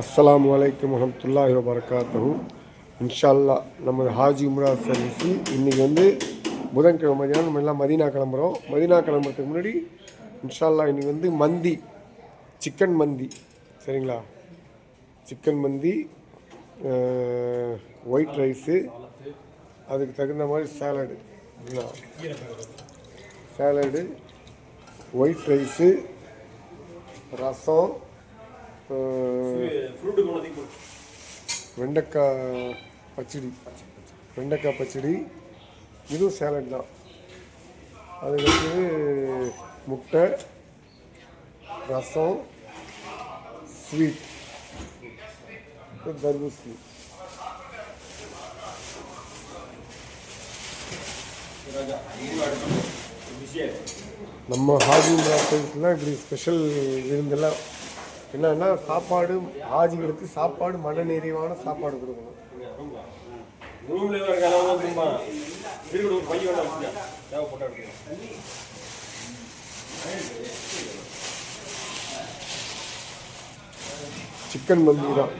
அஸ்ஸலாமு வலைக்கம் வரமத்துல்லாஹி வரகாத்தூ இன்ஷால்லா நமது ஹாஜி உம்ரா சர்வீஸு இன்றைக்கி வந்து புதன்கிழமை மதியானம் நம்ம எல்லாம் மதீனா கிளம்புறோம். மதீனா கிளம்புறதுக்கு முன்னாடி இன்ஷால்லா இன்றைக்கி வந்து மந்தி சிக்கன் மந்தி. சரிங்களா? சிக்கன் மந்தி ஒயிட் ரைஸு அதுக்கு தகுந்த மாதிரி salad salad white rice rasam அஹ், வெண்டைக்காய் பச்சடி. வெண்டைக்காய் பச்சடி. இதுவும் சேலட் தான். அது வந்து முட்டை ரசம் ஸ்வீட் தர்பூசணி. நம்ம ஹாஜி சைட்லாம் இப்படி ஸ்பெஷல் விருந்தெல்லாம் என்னன்னா சாப்பாடு ஹாஜிகளுக்கு சாப்பாடு மன நிறைவான சாப்பாடு கொடுக்கணும். சிக்கன் மந்தி தான்.